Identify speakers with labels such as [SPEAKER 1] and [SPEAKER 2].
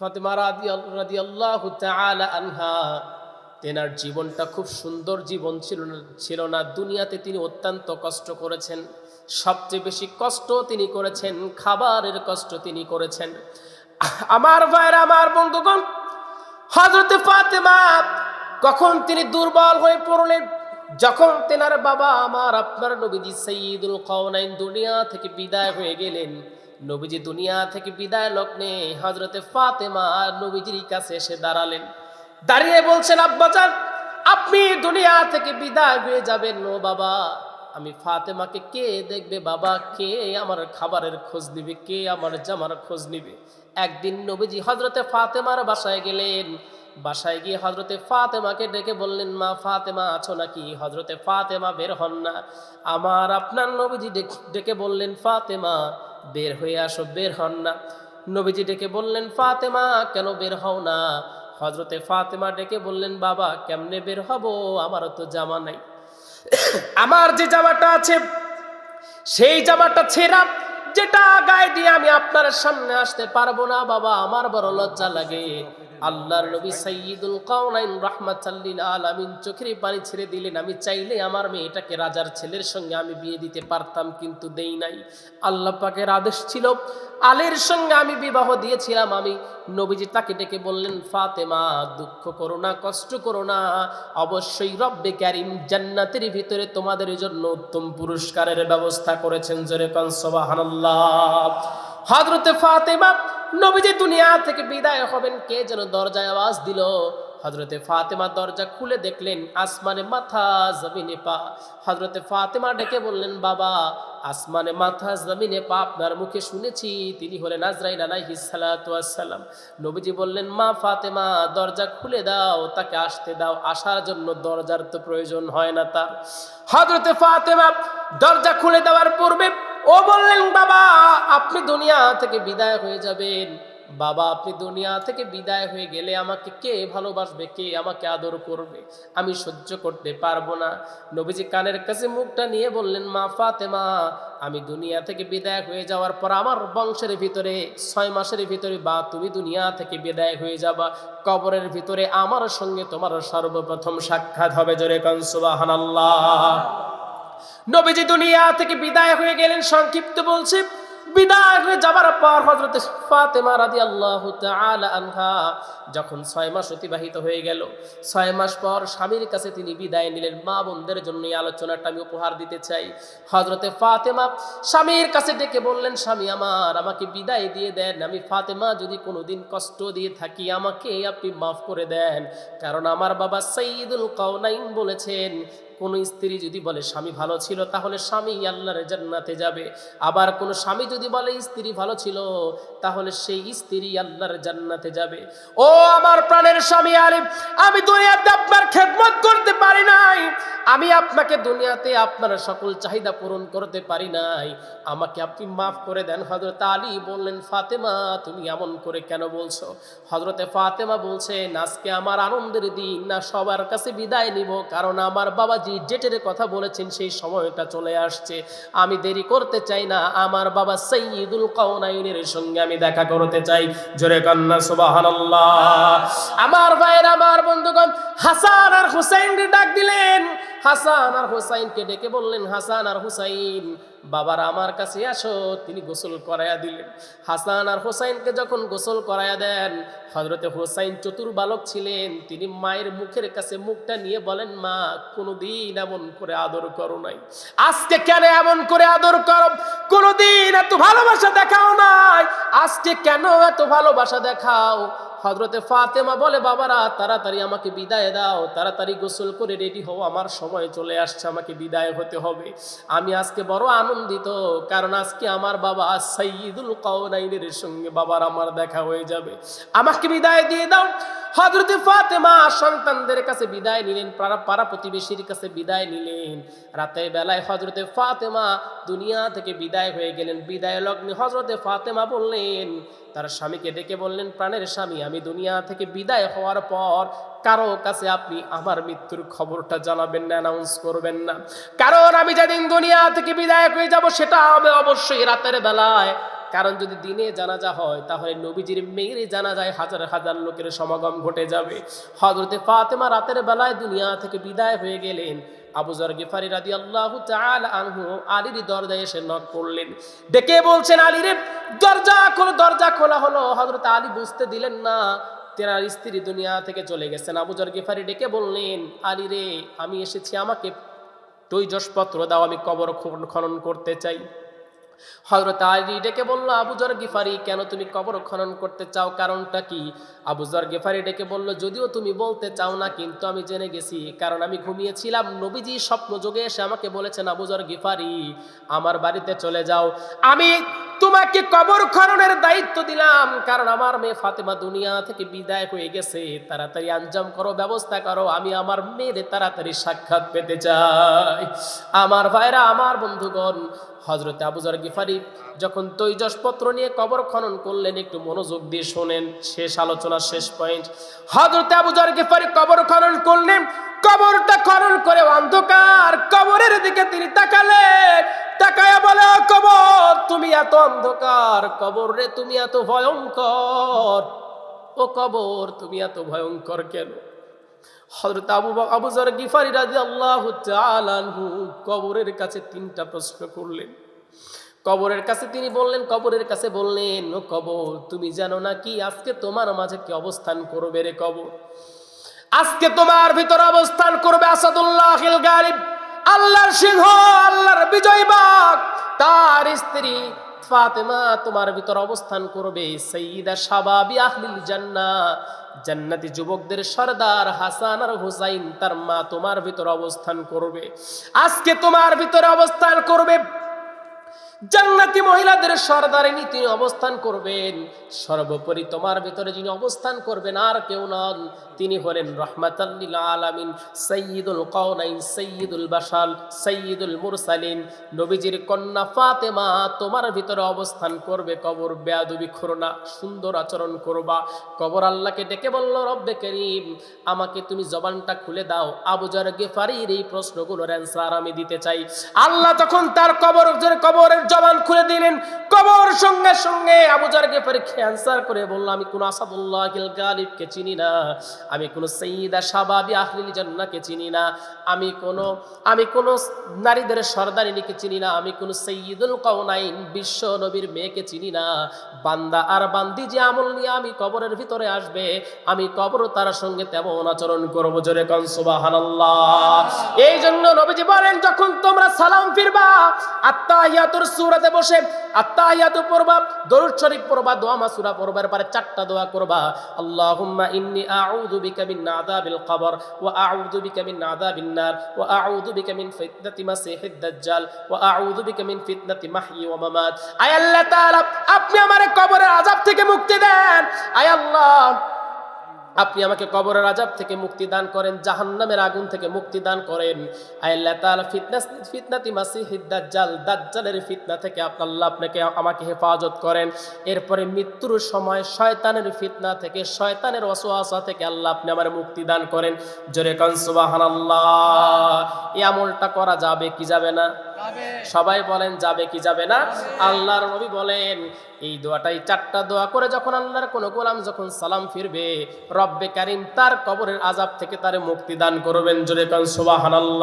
[SPEAKER 1] ফাতেমা রাদি আনহা, তেনার জীবনটা খুব সুন্দর জীবন ছিল না ছিল না। দুনিয়াতে তিনি অত্যন্ত কষ্ট করেছেন। সবচেয়ে বেশি কষ্ট তিনি করেছেন, খাবারের কষ্ট তিনি করেছেন। আমার ভাইয়ের, আমার বন্ধুগণ হজরতে ফাতেমা কখন তিনি দুর্বল হয়ে পড়লেন, যখন তেনার বাবা আমার আপনার নবীজি সঈদুল কওনাইন দুনিয়া থেকে বিদায় হয়ে গেলেন নবীজি দুনিয়া থেকে বিদায় লগ্নে হজরতে ফাতেমা নবীজির কাছে এসে দাঁড়ালেন। দাঁড়িয়ে বলছেন, আব্বাজান, আপনি দুনিয়া থেকে বিদায় হয়ে যাবেন ও বাবা। আমি ফাতেমাকে কে দেখবে? বাবা, কে আমার খাবারের খোঁজ নিবে? কে আমার জামার খোঁজ নিবে? একদিন নবীজি হজরতে ফাতেমার বাসায় গেলেন। বাসায় গিয়ে হজরতে ফাতেমাকে ডেকে বললেন, মা ফাতেমা, আছো নাকি? হজরতে ফাতেমা বের হন না। আমার আপনার নবীজি ডেক- ডেকে বললেন, ফাতেমা বের হয়ে আসো, বের হন না। নবীজি ডেকে বললেন, ফাতেমা, কেন বের হও না? হজরতে ফাতেমা ডেকে বললেন, বাবা, কেমনে বের হব? আমারও তো জামা নাই। আমার যে জামাটা আছে, সেই জামাটা ছেঁড়া, যেটা গায়ে দিয়ে আমি আপনার সামনে আসতে পারব না, বাবা, আমার বড় লজ্জা লাগে। আল্লাহর নবী সাইয়্যিদুল কাউনাইন রাহমাতাল্লিল আলামিন চোখের পানি ছেড়ে দিলেন, আমি চাইলে আমার মেয়েটাকে রাজার ছেলের সঙ্গে আমি বিয়ে দিতে পারতাম, কিন্তু দেই নাই। আল্লাহ পাকের আদেশ ছিল, আলীর সঙ্গে আমি বিবাহ দিয়েছিলাম। আমি নবীজি তাকে ডেকে বললেন, ফাতেমা, দুঃখ করো না, কষ্ট করো না। অবশ্যই রব্বে ক্যারিম জান্নাতের ভিতরে তোমাদের জন্য উত্তম পুরস্কারের ব্যবস্থা করেছেন। জোরে কনসবাহানাল্লাহ হজরতে ফাতেমা নবীজি দুনিয়া থেকে বিদায় হবেন। কে যেন দরজায় আওয়াজ দিল। হজরতে ফাতেমা দরজা খুলে দেখলেন আসমানে মাথা, জমিনে পা। হজরতে ফাতেমা ডেকে বললেন, বাবা, আসমানে মাথা, জমিনে পা, আপনার মুখে শুনেছি। তিনি হলেন আজরাইল আলাইহিস সালাতু ওয়াসসালাম নবীজি বললেন, মা ফাতেমা, দরজা খুলে দাও, তাকে আসতে দাও। আসার জন্য দরজার তো প্রয়োজন হয় না তার। হজরতে ফাতেমা দরজা খুলে দেওয়ার পূর্বে ও বললেন, বাবা, আপনি দুনিয়া থেকে বিদায় হয়ে যাবেন। বাবা, আপনি দুনিয়া থেকে বিদায় হয়ে গেলে আমাকে কে ভালোবাসবে, কে আমাকে আদর করবে? আমি সহ্য করতে পারব না। নবীজি কানের কাছে মুখটা নিয়ে বললেন, মা ফাতেমা, আমি দুনিয়া থেকে বিদায় হয়ে যাওয়ার পর আমার বংশের ভিতরে ছয় মাসের ভিতরে বা তুমি দুনিয়া থেকে বিদায় হয়ে যাবা। কবরের ভিতরে আমার সঙ্গে তোমার সর্বপ্রথম সাক্ষাৎ হবে। জোরে কনসুবাহান নবীজি দুনিয়া থেকে বিদায় হয়ে গেলেন, সংক্ষিপ্ত বলছি। বিদায় হয়ে যাবার পর হজরত ফাতেমা রাদি আল্লাহ আনহা যখন ছয় মাস অতিবাহিত হয়ে গেল, ছয় মাস পর স্বামীর কাছে তিনি বিদায় নিলেন। মা বোনদের জন্য আলোচনাটা আমি উপহার দিতে চাই। হজরতে ফাতেমা স্বামীর কাছে ডেকে বললেন, স্বামী আমার, আমাকে বিদায় দিয়ে দেন। আমি ফাতেমা, যদি কোনোদিন কষ্ট দিয়ে থাকি, আমাকে আপনি মাফ করে দেন। কারণ আমার বাবা সঈদুল কাউনাইন বলেছেন কোন স্ত্রী যদি বলে, স্বামী ভালো ছিল, তাহলে স্বামী আল্লাহর জান্নাতে যাবে। আবার কোনো স্বামী যদি বলে, স্ত্রী ভালো ছিল, তাহলে সেই স্ত্রী আল্লাহর জান্নাতে যাবে। ও আমার প্রাণের স্বামী আরে আমি দুনিয়াতে আপনার আমি আপনাকে দুনিয়াতে আপনার সকল চাহিদা পূরণ করতে পারি নাই। আমাকে আপনি মাফ করে দেন। হজরত আলী বললেন, ফাতেমা, তুমি এমন করে কেন বলছো? হজরতে ফাতেমা বলছেন আজকে আমার আনন্দের দিন, না সবার কাছে বিদায় নিব, কারণ আমার বাবাজি জেটের কথা বলেছেন, সেই সময়টা চলে আসছে। আমি দেরি করতে চাই না, আমার বাবা সৈয়দুল কাউনাইনের সঙ্গে আমি দেখা করতে চাই। জোরে কান্না, সুবহানাল্লাহ। আমার ভাইয়ের, আমার বন্ধুগণ, হাসান আর হুসাইন ডাক দিলেন। হাসান আর হুসাইনকে ডেকে বললেন, হাসান আর হুসাইন, বাবার আমার কাছে আসো। তিনি গোসল করায়া দিলেন। হাসান আর হোসাইনকে যখন গোসল করায়া দেন হজরতে হোসাইন চতুর বালক ছিলেন। তিনি মায়ের মুখের কাছে মুখটা নিয়ে বলেন, মা, কোনোদিন এমন করে আদর করো নাই। আজকে কেন এমন করে আদর করো? কোনোদিন এত ভালোবাসা দেখাও নাই। আজকে কেন এত ভালোবাসা দেখাও? হজরতে ফাতেমা বলে, বাবারা, তাড়াতাড়ি আমাকে বিদায় দাও, তাড়াতাড়ি গোসল করে রেডি হও, আমার সময় চলে আসছে, আমাকে বিদায় হতে হবে। আমি আজকে বড় আনন্দিত, কারণ আজকে আমার বাবা সঈদুল কাউনাইনের সঙ্গে বাবার আমার দেখা হয়ে যাবে। আমাকে বিদায় দিয়ে দাও। হজরতে ফাতেমা সন্তানদের কাছে বিদায় নিলেন, পাড়া প্রতিবেশীর কাছে বিদায় নিলেন। রাতের বেলায় হজরতে ফাতেমা দুনিয়া থেকে বিদায় হয়ে গেলেন। বিদায় লগ্নে হজরতে ফাতেমা বললেন, তার স্বামীকে ডেকে বললেন, প্রাণের স্বামী আমি দুনিয়া থেকে বিদায় হওয়ার পর কারও কাছে আপনি আমার মৃত্যুর খবরটা জানাবেন না অ্যানাউন্স করবেন না। কারণ আমি যেদিন দুনিয়া থেকে বিদায় হয়ে যাব, সেটা হবে অবশ্যই রাতের বেলায়। কারণ যদি দিনে জানাজা হয়, তাহলে নবীজির মেয়েরই জানা যায় হাজার হাজার লোকের সমাগম ঘটে যাবে। হজরতে ফাতেমা রাতের বেলায় দুনিয়া থেকে বিদায় হয়ে গেলেন। আবু জর গেফারি রাদি আল্লাহ আনহু আলীর দরজায় এসে নক করলেন। ডেকে বলছেন আলীরে দরজা খোলো, দরজা খোলা হলো। হজরত আলী বুঝতে দিলেন না, তেনার স্ত্রী দুনিয়া থেকে চলে গেছেন। আবু জর গেফারি ডেকে বললেন, আলী রে, আমি এসেছি, আমাকে তৈজসপত্র দাও, আমি কবর খনন করতে চাই। হজরত আলী ডেকে বলল আবুজর গিফারি, কেন তুমি কবর খনন করতে চাও? কারণটা কি? আবুজর গিফারি ডেকে বলল, যদিও তুমি বলতে চাও না, কিন্তু আমি জেনে গেছি, কারণ আমি ঘুমিয়েছিলাম। নবীজি স্বপ্ন যোগে এসে আমাকে বলেছেন আবুজর গিফারি, আমার বাড়িতে চলে যাও। আমি তোমাকে কবর খননের দায়িত্ব দিলাম, কারণ আমার মেয়ে ফাতেমা দুনিয়া থেকে বিদায় হয়ে গেছে। তাড়াতাড়ি আঞ্জাম করো, ব্যবস্থা করো, আমি আমার মেয়ের তাড়াতাড়ি সাক্ষাৎ পেতে চাই। আমার ভাইরা, আমার বন্ধুগণ হজরত আবুজার গিফারি, যখন তৈজসপত্র নিয়ে কবর খনন করলেন, একটু মনোযোগ দিয়ে শোনেন। শেষ আলোচনা, শেষ পয়েন্ট। হজরত আবুজার গিফারি কবর খনন করলেন, কবরটা খনন করে অন্ধকার কবরের দিকে তিনি তাকালেন। তাকায়া বলে কবর, তুমি এত অন্ধকার, কবর রে তুমি এত ভয়ঙ্কর। ও কবর, তুমি এত ভয়ঙ্কর কেন? হযরত আবু বক- আবু জর গিফারি তাআলা আনহু কবরের কাছে তিনটা প্রশ্ন করলেন। কবরের কাছে তিনি বললেন, কবরের কাছে বললেন, ও কবর, তুমি জানো না কি? আজকে তোমার মাঝে কি অবস্থান করবে রে কবর? আজকে তোমার ভিতর অবস্থান করবে আসাদুল্লাহ গালিব, আল্লাহর সিংহ আল্লাহর বিজয় বাগ। তার স্ত্রী ফাতেমা তোমার ভিতর অবস্থান করবে সঈদা শাবাবি আহলিল জান্না। জান্নাতি যুবকদের সর্দার হাসান আর হুসাইন তার মা তোমার ভিতর অবস্থান করবে। আজকে তোমার ভিতরে অবস্থান করবে জান্নাতি মহিলাদের সর্দারিনী তিনি অবস্থান করবেন। সর্বোপরি তোমার ভিতরে যিনি অবস্থান করবেন আর কেউ নন, তিনি হলেন রহমাতাল্লিল আলামিন সৈয়দুল কওনাইন সৈয়দুল বাসাল সৈয়দুল মুরসালিন। নবীজির কন্যা ফাতেমা তোমার ভিতরে অবস্থান করবে, কবর বেয়াদবি না, সুন্দর আচরণ করবা। কবর আল্লাহকে ডেকে বলল, রব্বে করিম, আমাকে তুমি জবানটা খুলে দাও। আবুজার গেফারির এই প্রশ্নগুলোর অ্যান্সার আমি দিতে চাই। আল্লাহ তখন তার কবর কবরের জবান খুলে দিলেন, কবর সঙ্গে সঙ্গে আবুজার গেফারি অ্যান্সার করে বলল, আমি কোন আসাদুল্লাহ গালিবকে চিনি না, আমি কোন সঈদা সাবাবি আহলিল জান্নাকে চিনি না, আমি কোন আমি কোন নারীদের সর্দারিনীকে চিনি না, আমি কোন সঈদুল কওনাইন বিশ্ব নবীর মেয়েকে চিনি না, বান্দা আর বান্দি যে আমল নিয়ে আমি কবরের ভিতরে আসবে, আমি কবর তার সঙ্গে তেমন আচরণ করব জোরে কন, সুবহানাল্লাহ। এই জন্য নবীজি বলেন, যখন তোমরা সালাম ফিরবা আত্তাহিয়াতুর সূরাতে বসে, আত্তাহিয়াতু পড়বা, দরুদ শরীফ পড়বা দোয়া মাসুরা পড়বার পরে চারটা দোয়া করবা। আল্লাহুম্মা ইন্নী আউযু বিকা মিন আযাবিল কবর, ওয়া আউযু বিকা মিন আযাবিন নার, ওয়া আউযু বিকা মিন ফিতনাতি মাসিহিদ দাজ্জাল, ওয়া আউযু বিকা মিন ফিতনাতি মাহয়ি ওয়া মামাত। আয় আল্লাহ তাআলা, আপনি আমারে কবরের আযাব থেকে মুক্তি দেন। আয় আল্লাহ আপনি আমাকে কবরের আজাব থেকে মুক্তি দান করেন, জাহান্নামের আগুন থেকে মুক্তি দান করেন। আল্লাহ ফিতনাতি মাসিহিদ দাজ্জাল, দাজ্জালের ফিতনা থেকে আল্লাহ আপনাকে, আমাকে হেফাজত করেন। এরপরে মৃত্যুর সময় শয়তানের ফিতনা থেকে, শয়তানের ওয়াসওয়াসা থেকে আল্লাহ আপনি আমার মুক্তি দান করেন। জোরে কান সুবহানাল্লাহ। এই আমলটা করা যাবে, কি যাবে না? সবাই বলেন, যাবে কি যাবে না? আল্লাহর নবী বলেন, এই দোয়াটাই চারটা দোয়া করে যখন আল্লাহর কোন গোলাম যখন সালাম ফিরবে, রব্বে কারিম তার কবরের আজাব থেকে তার মুক্তি দান করবেন। জোরে কান, সুবহানাল্লাহ।